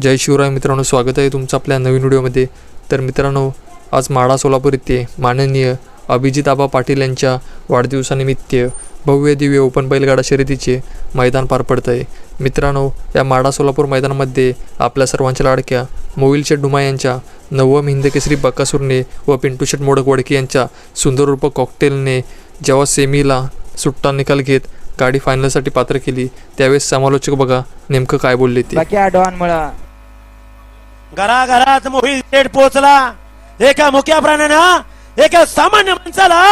जय शिवराय मित्रांनो स्वागत आहे तुमचं आपल्या नवीन व्हिडिओमध्ये. तर मित्रांनो आज माडा सोलापूर येथे माननीय अभिजित आबा पाटील यांच्या वाढदिवसानिमित्त भव्य दिव्य ओपन बैलगाडा शर्यतीचे मैदान पार पडत आहे मित्रांनो या माडा सोलापूर मैदानामध्ये आपल्या सर्वांच्या लाडक्या मोविल शेठ डुमा यांच्या नवम हिंदकेसरी बकासूरने व पिंटू शेठ मोडक वडके यांच्या सुंदर रूप कॉकटेलने जेव्हा सेमीला सुट्टा निकाल घेत गाडी फायनलसाठी पात्र केली त्यावेळेस समालोचक बघा नेमकं काय बोलले ते. बाकी घराघरात मोहित थेट पोहोचला. एका मुख्या प्राण्यानं एका सामान्य माणसाला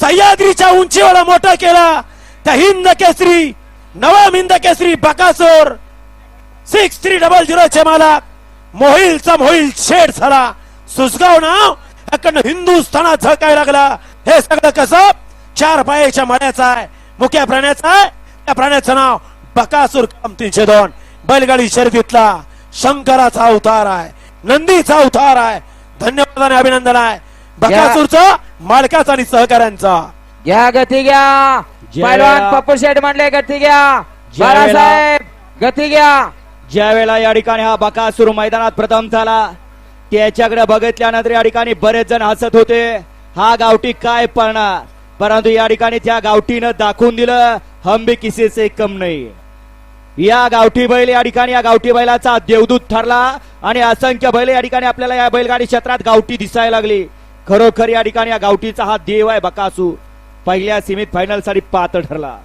सह्याद्रीच्या उंचीवर मोठं केला. त्या हिंद केसरी नवम Hind Kesari Bakasur. Six three double zero चे मालक. मोहिलचा मोहिल शेठ झाला. सुसगाव नाव याकडनं हिंदुस्थानात झळकाय लागला. हे सगळं कसं? चार पायाच्या मळ्याचा आहे. मुख्या प्राण्याचा आहे. त्या प्राण्याचं नाव बकासूर काम तीनशे दोन बैलगाडी शर्यतीतला. शंकराचा अवतार आहे नंदीचा अवतार आहे. धन्यवाद आणि अभिनंदन आहे. बकासूरचा मालकाचा आणि सहकाऱ्यांचा. घ्या गती घ्या. जय पैलवान. पप्पू शेठ म्हणले गती घ्या. जय बाळासाहेब गती घ्या. ज्या वेळेला या ठिकाणी हा बकासूर मैदानात प्रथम झाला त्याच्याकडे बघितल्यानंतर या ठिकाणी बरेच जण हसत होते. हा गावठी काय पळणार? परंतु या ठिकाणी त्या गावठीनं दाखवून दिलं हम भी किसी से कम नाही. या गावठी बैल या ठिकाणी या गावठी बैलाचा देवदूत ठरला आणि असंख्य बैल या ठिकाणी आपल्याला या बैलगाडी क्षेत्रात गावठी दिसायला लागली. खरोखर या ठिकाणी या गावठीचा हा देव आहे बकासू. पहिल्या सीमित फायनलसाठी पात्र ठरला.